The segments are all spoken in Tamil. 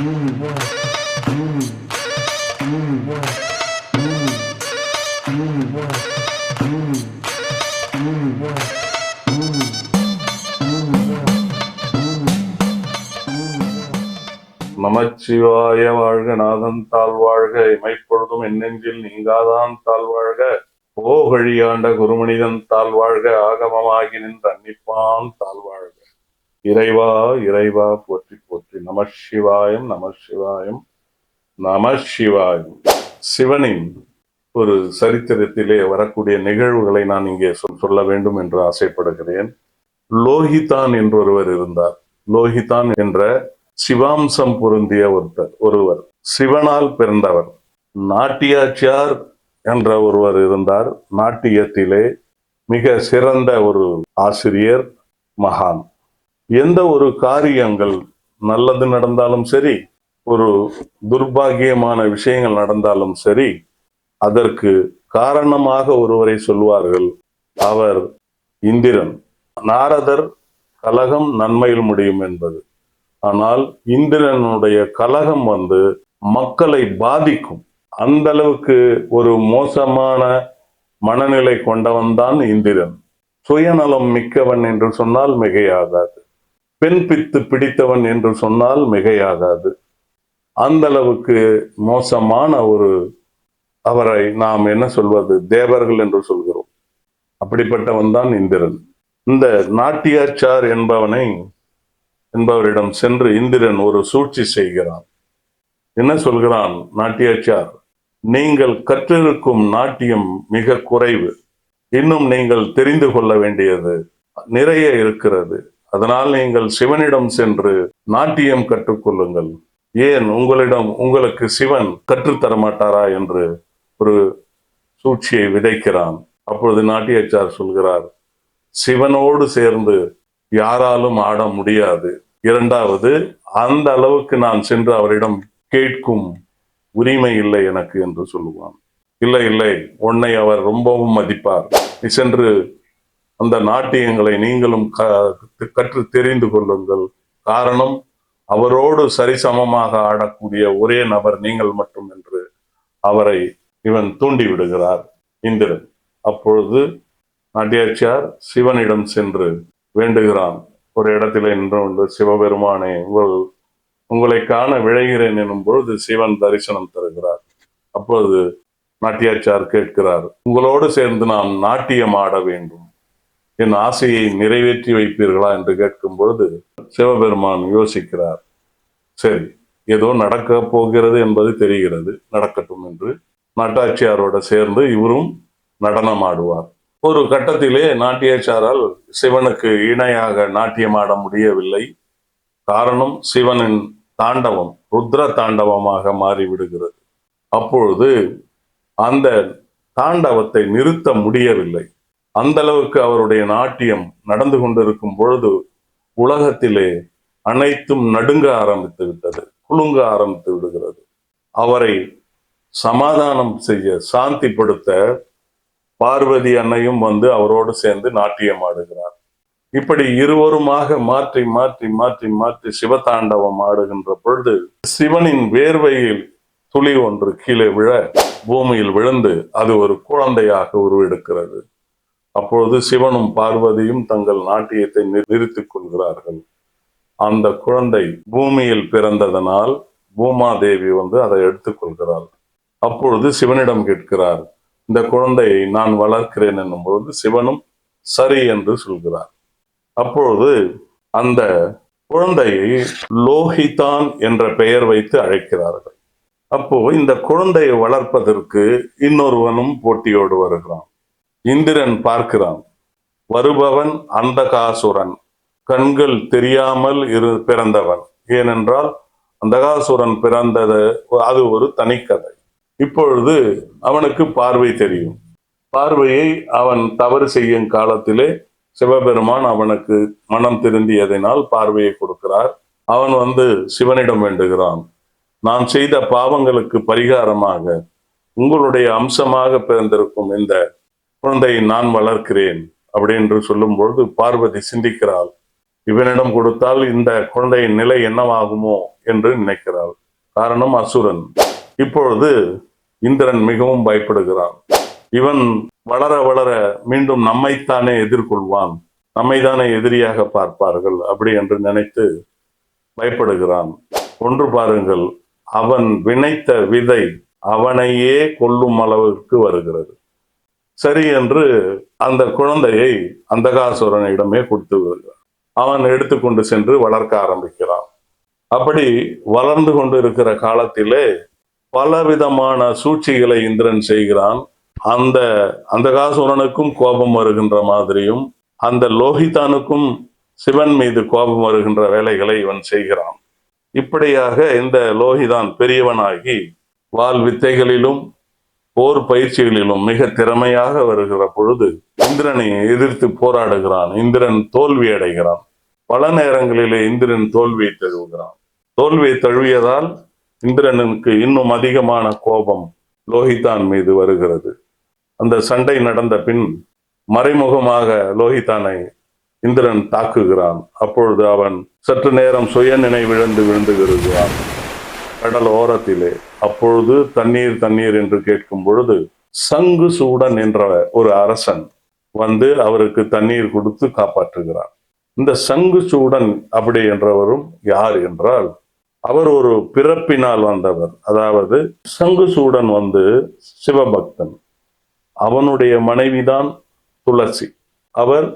நமச்சிவாய வாழ்க நாதன் தாழ் வாழ்க இமைப்பொழுதும் என்னெஞ்சில் நீங்காதான் தாழ் வாழ்க ஓகழியாண்ட குருமனிதன் தாழ் வாழ்க ஆகமமாகி நின்ற அன்னிப்பான் இறைவா இறைவா போற்றி நம சிவாயம் நம சிவாயம் நம சிவாயம். சிவனின் ஒரு சரித்திரத்திலே வரக்கூடிய நிகழ்வுகளை நான் இங்கே சொல்ல வேண்டும் என்று ஆசைப்படுகிறேன். லோகிதான் என்றொருவர் இருந்தார். லோகிதான் என்ற சிவாம்சம் பொருந்திய ஒருத்தர் ஒருவர். சிவனால் பிறந்தவர். நாட்டியாச்சியார் என்ற ஒருவர் இருந்தார். நாட்டியத்திலே மிக சிறந்த ஒரு ஆசிரியர் மகான். எந்த ஒரு காரியங்கள் நல்லது நடந்தாலும் சரி ஒரு துர்பாகியமான விஷயங்கள் நடந்தாலும் சரி அதற்கு காரணமாக ஒருவரை சொல்வார்கள் அவர் இந்திரன். நாரதர் கலகம் நன்மையில் முடியும் என்பது. ஆனால் இந்திரனுடைய கலகம் வந்து மக்களை பாதிக்கும். அந்த அளவுக்கு ஒரு மோசமான மனநிலை கொண்டவன் தான் இந்திரன். சுயநலம் மிக்கவன் என்று சொன்னால் மிகையாகாது. பெண் பித்து பிடித்தவன் என்று சொன்னால் மிகையாகாது. அந்த அளவுக்கு மோசமான ஒரு அவரை நாம் என்ன சொல்வது? தேவர்கள் என்று சொல்கிறோம். அப்படிப்பட்டவன் தான் இந்திரன். இந்த நாட்டியாச்சார் என்பவனை என்பவரிடம் சென்று இந்திரன் ஒரு சூழ்ச்சி செய்கிறான். என்ன சொல்கிறான்? நாட்டியாச்சார் நீங்கள் கற்றிருக்கும் நாட்டியம் மிக குறைவு. இன்னும் நீங்கள் தெரிந்து கொள்ள வேண்டியது நிறைய இருக்கிறது. அதனால் நீங்கள் சிவனிடம் சென்று நாட்டியம் கற்றுக்கொள்ளுங்கள். ஏன் உங்களிடம் உங்களுக்கு சிவன் கற்றுத்தர மாட்டாரா என்று ஒரு சூழ்ச்சியை விதைக்கிறான். அப்பொழுது நாட்டியாச்சார் சொல்கிறார் சிவனோடு சேர்ந்து யாராலும் ஆட முடியாது. இரண்டாவது அந்த அளவுக்கு நான் சென்று அவரிடம் கேட்கும் உரிமை இல்லை எனக்கு என்று சொல்லுவான். இல்லை இல்லை உன்னை அவர் ரொம்பவும் மதிப்பார். நீ சென்று அந்த நாட்டியங்களை நீங்களும் க- கற்று தெரிந்து கொள்ளுங்கள். காரணம் அவரோடு சரிசமமாக ஆடக்கூடிய ஒரே நபர் நீங்கள் மட்டும் என்று அவரை இவன் தூண்டி விடுகிறார். இந்திரன் அப்பொழுது நாட்டியாச்சியார் சிவனிடம் சென்று வேண்டுகிறான். ஒரு இடத்திலே நின்று கொண்டு சிவபெருமானே உங்கள் உங்களை காண விழைகிறேன் எனும் பொழுது சிவன் தரிசனம் தருகிறார். அப்பொழுது நாட்டியாச்சார் கேட்கிறார் உங்களோடு சேர்ந்து நான் நாட்டியம் ஆட வேண்டும். என் ஆசையை நிறைவேற்றி வைப்பீர்களா என்று கேட்கும் பொழுது சிவபெருமான் யோசிக்கிறார். சரி ஏதோ நடக்க போகிறது என்பது தெரிகிறது. நடக்கட்டும் என்று நாட்டாட்சியாரோட சேர்ந்து இவரும் நடனம் ஆடுவார். ஒரு கட்டத்திலே நாட்டியாச்சாரால் சிவனுக்கு இணையாக நாட்டியமாட முடியவில்லை. காரணம் சிவனின் தாண்டவம் ருத்ர தாண்டவமாக மாறிவிடுகிறது. அப்பொழுது அந்த தாண்டவத்தை நிறுத்த முடியவில்லை. அந்த அளவுக்கு அவருடைய நாட்டியம் நடந்து கொண்டிருக்கும் பொழுது உலகத்திலே அனைத்தும் நடுங்க ஆரம்பித்து விட்டது குலுங்க ஆரம்பித்து விடுகிறது. அவரை சமாதானம் செய்ய சாந்திப்படுத்த பார்வதி அன்னையும் வந்து அவரோடு சேர்ந்து நாட்டியம் ஆடுகிறார். இப்படி இருவருமாக மாற்றி மாற்றி மாற்றி மாற்றி சிவதாண்டவம் ஆடுகின்ற பொழுது சிவனின் வேர்வையில் துளி ஒன்று கீழே விழ பூமியில் விழுந்து அது ஒரு குழந்தையாக உருவெடுக்கிறது. அப்பொழுது சிவனும் பார்வதியும் தங்கள் நாட்டியத்தை நிறுத்திக் கொள்கிறார்கள். அந்த குழந்தை பூமியில் பிறந்ததனால் பூமாதேவி வந்து அதை எடுத்துக்கொள்கிறாள் அப்பொழுது சிவனிடம் கேட்கிறார் இந்த குழந்தையை நான் வளர்க்கிறேன் என்னும் பொழுது சிவனும் சரி என்று சொல்கிறார். அப்பொழுது அந்த குழந்தையை லோகிதான் என்ற பெயர் வைத்து அழைக்கிறார்கள். அப்போ இந்த குழந்தையை வளர்ப்பதற்கு இன்னொருவனும் போட்டியோடு வருகிறான். இந்திரன் பார்க்கிறான். வருபவன் அந்தகாசுரன். கண்கள் தெரியாமல் இரு பிறந்தவன். ஏனென்றால் அந்தகாசுரன் பிறந்தது அது ஒரு தனிக்கதை. இப்பொழுது அவனுக்கு பார்வை தெரியும். பார்வையை அவன் தவறு செய்யும் காலத்திலே சிவபெருமான் அவனுக்கு மனம் திருந்தியதினால் பார்வையை கொடுக்கிறார். அவன் வந்து சிவனிடம் வேண்டுகிறான். நான் செய்த பாவங்களுக்கு பரிகாரமாக உங்களுடைய அம்சமாக பிறந்திருக்கும் இந்த குழந்தையை நான் வளர்க்கிறேன் அப்படி என்று பார்வதி சிந்திக்கிறாள். இவனிடம் கொடுத்தால் இந்த குழந்தையின் நிலை என்னவாகுமோ என்று நினைக்கிறாள். காரணம் அசுரன். இப்பொழுது இந்திரன் மிகவும் பயப்படுகிறான். இவன் வளர வளர மீண்டும் நம்மைத்தானே எதிர்கொள்வான். நம்மைதானே எதிரியாக பார்ப்பார்கள் அப்படி என்று நினைத்து பயப்படுகிறான். ஒன்று பாருங்கள் அவன் வினைத்த விதை அவனையே கொல்லும் அளவுக்கு வருகிறது. சரி என்று அந்த குழந்தையை அந்தகாசுரனிடமே கொடுத்து விடுகிறார். அவன் எடுத்துக்கொண்டு சென்று வளர்க்க ஆரம்பிக்கிறான். அப்படி வளர்ந்து கொண்டு இருக்கிற காலத்திலே பலவிதமான சூழ்ச்சிகளை இந்திரன் செய்கிறான். அந்த அந்தகாசுரனுக்கும் கோபம் வருகின்ற மாதிரியும் அந்த லோகிதானுக்கும் சிவன் மீது கோபம் வருகின்ற வேலைகளை இவன் செய்கிறான். இப்படியாக இந்த லோகிதான் பெரியவனாகி வால் வித்தைகளிலும் போர் பயிற்சிகளிலும் மிக திறமையாக வருகிற பொழுது இந்திரனை எதிர்த்து போராடுகிறான். இந்திரன் தோல்வி அடைகிறான். பல நேரங்களிலே இந்திரன் தோல்வியை தழுவுகிறான். தோல்வியை தழுவியதால் இந்திரனுக்கு இன்னும் அதிகமான கோபம் லோகிதான் மீது வருகிறது. அந்த சண்டை நடந்த பின் மறைமுகமாக லோகிதானை இந்திரன் தாக்குகிறான். அப்பொழுது அவன் சற்று நேரம் சுய நினைவிழந்து விழுந்து விழுகிறான். கடல் ஓரத்திலே அப்பொழுது தண்ணீர் தண்ணீர் என்று கேட்கும் பொழுது சங்கு சூடன் என்ற ஒரு அரசன் வந்து அவருக்கு தண்ணீர் கொடுத்து காப்பாற்றுகிறார் இந்த சங்கு சூடன் அப்படி என்றவரும் யார் என்றால் அவர் ஒரு பிறப்பினால் வந்தவர். அதாவது சங்கு சூடன் வந்து சிவபக்தன். அவனுடைய மனைவிதான் துளசி. அவர்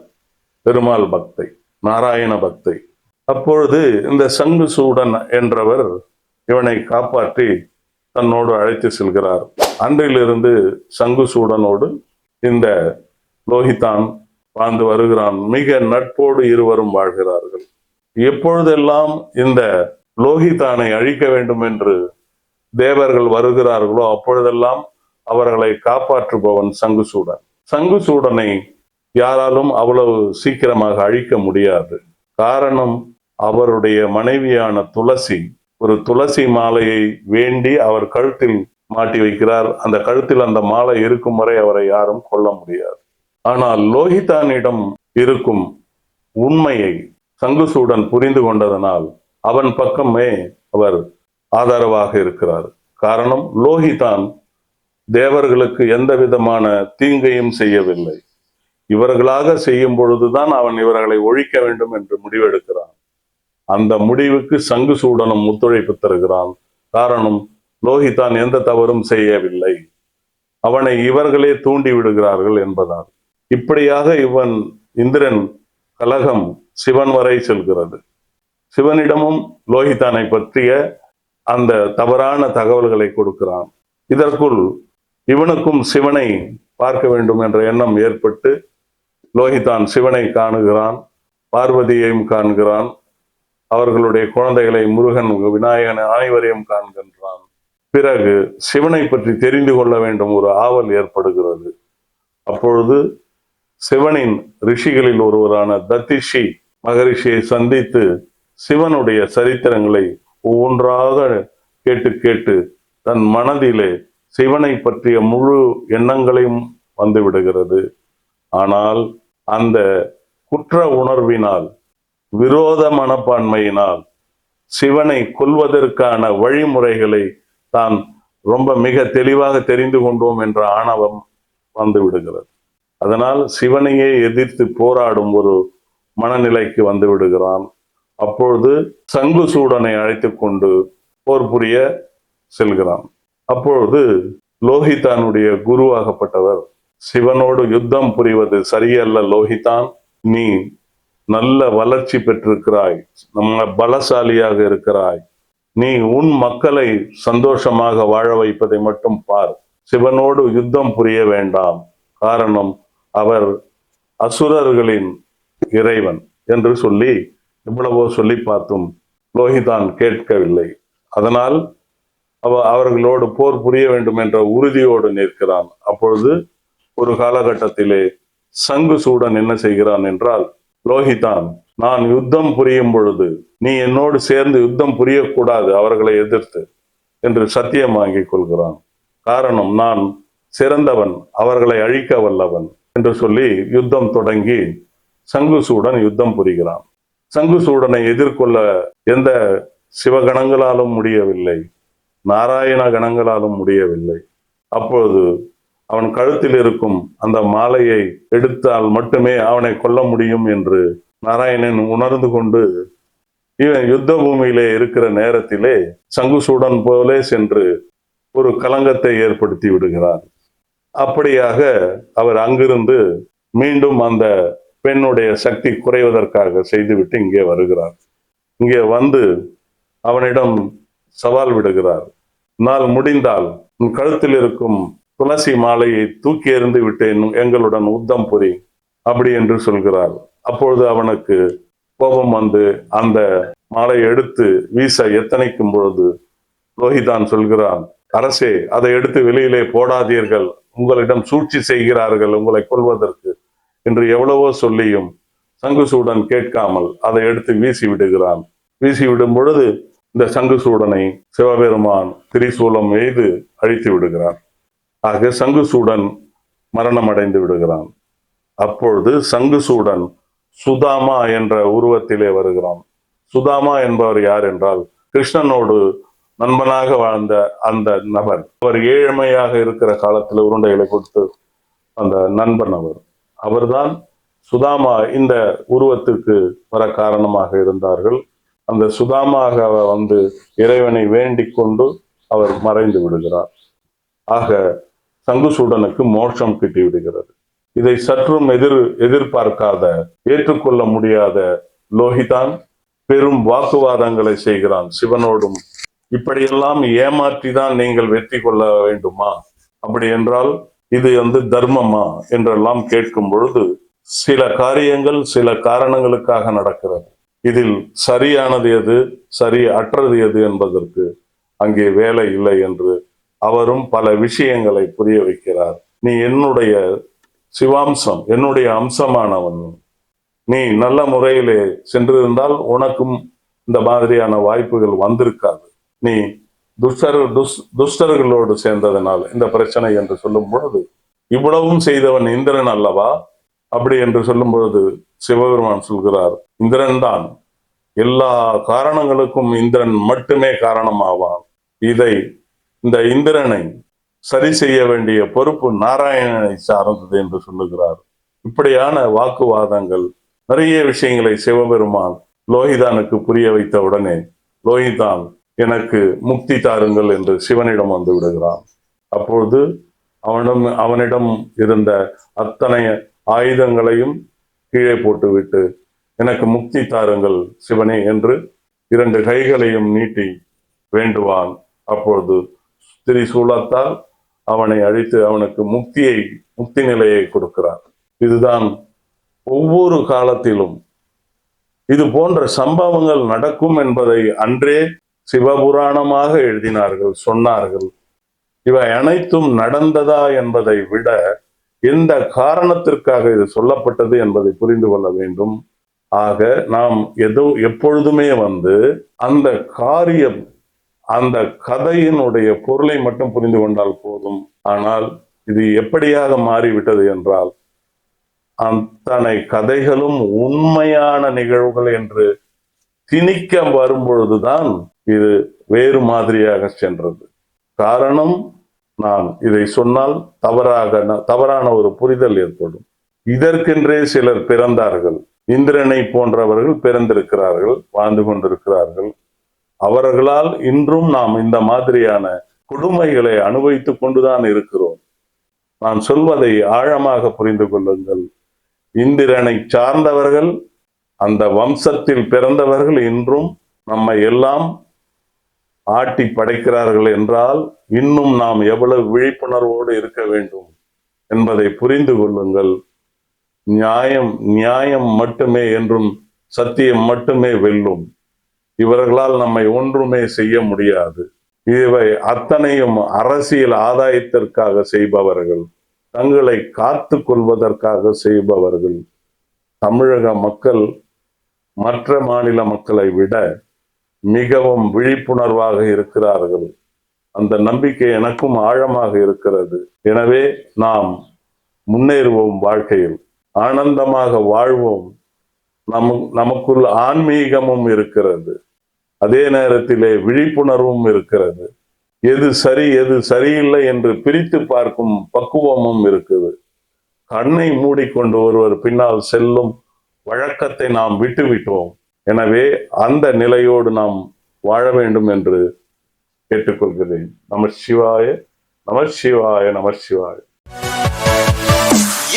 பெருமாள் பக்தை நாராயண பக்தை. அப்பொழுது இந்த சங்கு சூடன் என்றவர் இவனை காப்பாற்றி தன்னோடு அழைத்து செல்கிறார். அன்றிலிருந்து சங்கு சூடனோடு இந்த லோகிதான் வாழ்ந்து வருகிறான். மிக நட்போடு இருவரும் வாழ்கிறார்கள். எப்பொழுதெல்லாம் இந்த லோகிதானை அழிக்க வேண்டும் என்று தேவர்கள் வருகிறார்களோ அப்பொழுதெல்லாம் அவர்களை காப்பாற்றுபவன் சங்குசூடன் சங்குசூடனை யாராலும் அவ்வளவு சீக்கிரமாக அழிக்க முடியாது. காரணம் அவருடைய மனைவியான துளசி. ஒரு துளசி மாலையை வேண்டி அவர் கழுத்தில் மாட்டி வைக்கிறார். அந்த கழுத்தில் அந்த மாலை இருக்கும் வரை அவரை யாரும் கொல்ல முடியாது. ஆனால் லோகிதானிடம் இருக்கும் உண்மையை சங்குசூடன் புரிந்து கொண்டதனால் அவன் பக்கமே அவர் ஆதரவாக இருக்கிறார். காரணம் லோகிதான் தேவர்களுக்கு எந்த விதமான தீங்கையும் செய்யவில்லை. இவர்களாக செய்யும் பொழுதுதான் அவன் இவர்களை ஒழிக்க வேண்டும் என்று முடிவெடுக்கிறான். அந்த முடிவுக்கு சங்கு சூடனும் ஒத்துழைப்பு தருகிறான். காரணம் லோகிதான் எந்த தவறும் செய்யவில்லை. அவனை இவர்களே தூண்டி விடுகிறார்கள் என்பதால். இப்படியாக இவன் இந்திரன் கலகம் சிவன் வரை செல்கிறது. சிவனிடமும் லோகிதானை பற்றிய அந்த தவறான தகவல்களை கொடுக்கிறான். இதற்குள் இவனுக்கும் சிவனை பார்க்க வேண்டும் என்ற எண்ணம் ஏற்பட்டு லோகிதான் சிவனை காணுகிறான் பார்வதியையும் காண்கிறான். அவர்களுடைய குழந்தைகளை முருகன் விநாயகன் அனைவரையும் காண்கின்றான். பிறகு சிவனை பற்றி தெரிந்து கொள்ள வேண்டும் ஒரு ஆவல் ஏற்படுகிறது. அப்பொழுது சிவனின் ரிஷிகளில் ஒருவரான தத்திஷி மகரிஷியை சந்தித்து சிவனுடைய சரித்திரங்களை ஒவ்வொன்றாக கேட்டு கேட்டு தன் மனதிலே சிவனை பற்றிய முழு எண்ணங்களையும் வந்து விடுகிறது. ஆனால் அந்த குற்ற உணர்வினால் விரோத மனப்பான்மையினால் சிவனை கொல்வதற்கான வழிமுறைகளை தான் ரொம்ப மிக தெளிவாக தெரிந்து கொண்டோம் என்ற ஆணவம் வந்து விடுகிறது. அதனால் சிவனையே எதிர்த்து போராடும் ஒரு மனநிலைக்கு வந்து விடுகிறான். அப்பொழுது சங்கு சூடனை அழைத்து கொண்டு போர் புரிய செல்கிறான். அப்பொழுது லோகிதானுடைய குருவாகப்பட்டவர் சிவனோடு யுத்தம் புரிவது சரியல்ல லோகிதான் நீ நல்ல வளர்ச்சி பெற்றிருக்கிறாய். நம்ம பலசாலியாக இருக்கிறாய். நீ உன் மக்களை சந்தோஷமாக வாழ வைப்பதை மட்டும் பார். சிவனோடு யுத்தம் புரிய வேண்டாம். காரணம் அவர் அசுரர்களின் இறைவன் என்று சொல்லி இவ்வளவோ சொல்லி பார்த்தும் லோகிதான் கேட்கவில்லை. அதனால் அவ அவர்களோடு போர் புரிய வேண்டும் என்ற உறுதியோடு நிற்கிறான். அப்பொழுது ஒரு காலகட்டத்திலே சங்கு சூடன் என்ன செய்கிறான் என்றால் லோகிதான் நான் யுத்தம் புரியும் பொழுது நீ என்னோடு சேர்ந்து யுத்தம் புரியக்கூடாது அவர்களை எதிர்த்து என்று சத்தியம் வாங்கிக் கொள்கிறான். காரணம் நான் சிறந்தவன் அவர்களை அழிக்க வல்லவன் என்று சொல்லி யுத்தம் தொடங்கி சங்குசூடன் யுத்தம் புரிகிறான். சங்குசூடனை எதிர்கொள்ள எந்த சிவகணங்களாலும் முடியவில்லை. நாராயண கணங்களாலும் முடியவில்லை. அப்பொழுது அவன் கழுத்தில் இருக்கும் அந்த மாலையை எடுத்தால் மட்டுமே அவனை கொல்ல முடியும் என்று நாராயணன் உணர்ந்து கொண்டு இவன் யுத்த பூமியிலே இருக்கிற நேரத்திலே சங்குசூடன் போலே சென்று ஒரு கலங்கத்தை ஏற்படுத்தி விடுகிறார் அப்படியாக அவர் அங்கிருந்து மீண்டும் அந்த பெண்ணுடைய சக்தி குறைவதற்காக செய்துவிட்டு இங்கே வருகிறார். இங்கே வந்து அவனிடம் சவால் விடுகிறார். நாள் முடிந்தால் உன் கழுத்தில் இருக்கும் துளசி மாலையை தூக்கி எறிந்து விட்டேன் எங்களுடன் உத்தம் புரி அப்படி என்று சொல்கிறார் அப்பொழுது அவனுக்கு கோபம் வந்து அந்த மாலையை எடுத்து வீச எத்தனைக்கும் பொழுது? லோகிதான் சொல்கிறான் அரசே அதை எடுத்து வெளியிலே போடாதீர்கள். உங்களிடம் சூழ்ச்சி செய்கிறார்கள் உங்களை கொள்வதற்கு என்று எவ்வளவோ சொல்லியும் சங்குசூடன் கேட்காமல் அதை எடுத்து வீசி விடுகிறான். வீசி விடும் பொழுது இந்த சங்குசூடனை சிவபெருமான் திரிசூலம் எய்து அழித்து விடுகிறான் ஆக சங்குசூடன் மரணம் அடைந்து விடுகிறான். அப்பொழுது சங்குசூடன் சுதாமா என்ற உருவத்திலே வருகிறான். சுதாமா என்பவர் யார் என்றால் கிருஷ்ணனோடு நண்பனாக வாழ்ந்த அந்த நபர். அவர் ஏழ்மையாக இருக்கிற காலத்தில் உருண்டைகளை கொடுத்து அந்த நண்பன் அவர். அவர்தான் சுதாமா இந்த உருவத்திற்கு வர காரணமாக இருந்தார்கள். அந்த சுதாமாக வந்து இறைவனை வேண்டிக் கொண்டு அவர் மறைந்து விடுகிறார். ஆக சங்குசூடனுக்கு மோட்சம் கிட்டிவிடுகிறது. இதை சற்றும் எதிர் எதிர்பார்க்காத ஏற்றுக்கொள்ள முடியாத லோகிதான் பெரும் வாக்குவாதங்களை செய்கிறான் சிவனோடும். இப்படியெல்லாம் ஏமாற்றிதான் நீங்கள் வெற்றி கொள்ள வேண்டுமா? அப்படி என்றால் இது வந்து தர்மமா? என்றெல்லாம் கேட்கும் பொழுது சில காரியங்கள் சில காரணங்களுக்காக நடக்கிறது. இதில் சரியானது எது சரி அற்றது எது என்பதற்கு அங்கே வேலை இல்லை என்று அவரும் பல விஷயங்களை புரிய வைக்கிறார். நீ என்னுடைய சிவாம்சம் என்னுடைய அம்சமானவன். நீ நல்ல முறையிலே சென்றிருந்தால் உனக்கும் இந்த மாதிரியான வாய்ப்புகள் வந்திருக்காது. நீ துஷ்டர் துஷ் துஷ்டர்களோடு சேர்ந்ததனால் இந்த பிரச்சனை என்று சொல்லும் பொழுது இவ்வளவும் செய்தவன் இந்திரன் அல்லவா? அப்படி என்று சொல்லும் பொழுது சிவபெருமான் சொல்கிறார் இந்திரன் தான். எல்லா காரணங்களுக்கும் இந்திரன் மட்டுமே காரணமாவான். இதை இந்த இந்திரனை சரி செய்ய வேண்டிய பொறுப்பு நாராயணனை சார்ந்தது என்று சொல்லுகிறார். இப்படியான வாக்குவாதங்கள் நிறைய விஷயங்களை சிவபெருமான் லோகிதானுக்கு புரிய வைத்த உடனே லோகிதான் எனக்கு முக்தி தாருங்கள் என்று சிவனிடம் வந்து விடுகிறான். அப்பொழுது அவனிடம் அவனிடம் இருந்த அத்தனை ஆயுதங்களையும் கீழே போட்டுவிட்டு எனக்கு முக்தி தாருங்கள் சிவனே என்று இரண்டு கைகளையும் நீட்டி வேண்டுவான். அப்பொழுது திரிசூலத்தால் அவனை அழித்து அவனுக்கு முக்தியை முக்தி நிலையை கொடுக்கிறார். இதுதான் ஒவ்வொரு காலத்திலும் இது போன்ற சம்பவங்கள் நடக்கும் என்பதை அன்றே சிவபுராணமாக எழுதினார்கள் சொன்னார்கள். இவை அனைத்தும் நடந்ததா என்பதை விட எந்த காரணத்திற்காக இது சொல்லப்பட்டது என்பதை புரிந்து கொள்ள வேண்டும். ஆக நாம் எதோ எப்பொழுதுமே வந்து அந்த காரியம் அந்த கதையினுடைய பொருளை மட்டும் புரிந்து கொண்டால் போதும். ஆனால் இது எப்படியாக மாறிவிட்டது என்றால் அத்தனை கதைகளும் உண்மையான நிகழ்வுகள் என்று திணிக்க வரும்பொழுதுதான் இது வேறு மாதிரியாக சென்றது. காரணம் நான் இதை சொன்னால் தவறாக தவறான ஒரு புரிதல் ஏற்படும். இதற்கென்றே சிலர் பிறந்தார்கள். இந்திரனை போன்றவர்கள் பிறந்திருக்கிறார்கள் வாழ்ந்து கொண்டிருக்கிறார்கள். அவர்களால் இன்றும் நாம் இந்த மாதிரியான கொடுமைகளை அனுபவித்துக் கொண்டுதான் இருக்கிறோம். நான் சொல்வதை ஆழமாக புரிந்து கொள்ளுங்கள். இந்திரனை சார்ந்தவர்கள் அந்த வம்சத்தில் பிறந்தவர்கள் இன்றும் நம்மை எல்லாம் ஆட்டி படைக்கிறார்கள் என்றால் இன்னும் நாம் எவ்வளவு விழிப்புணர்வோடு இருக்க வேண்டும் என்பதை புரிந்து கொள்ளுங்கள். நியாயம் நியாயம் மட்டுமே என்றும் சத்தியம் மட்டுமே வெல்லும். இவர்களால் நம்மை ஒன்றுமே செய்ய முடியாது. இவை அத்தனையும் அரசியல் ஆதாயத்திற்காக செய்பவர்கள். தங்களை காத்து கொள்வதற்காக செய்பவர்கள். தமிழக மக்கள் மற்ற மாநில மக்களை விட மிகவும் விழிப்புணர்வாக இருக்கிறார்கள். அந்த நம்பிக்கை எனக்கும் ஆழமாக இருக்கிறது. எனவே நாம் முன்னேறுவோம் வாழ்க்கையில். ஆனந்தமாக வாழ்வோம். நம் நமக்குள் ஆன்மீகமும் இருக்கிறது. அதே நேரத்திலே விழிப்புணர்வும் இருக்கிறது. எது சரி எது சரியில்லை என்று பிரித்து பார்க்கும் பக்குவமும் இருக்குது. கண்ணை மூடிக்கொண்டு ஒருவர் பின்னால் செல்லும் வழக்கத்தை நாம் விட்டுவிட்டோம். எனவே அந்த நிலையோடு நாம் வாழ வேண்டும் என்று கேட்டுக்கொள்கிறேன். நம சிவாய நம சிவாய நம சிவாய.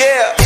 Yeah.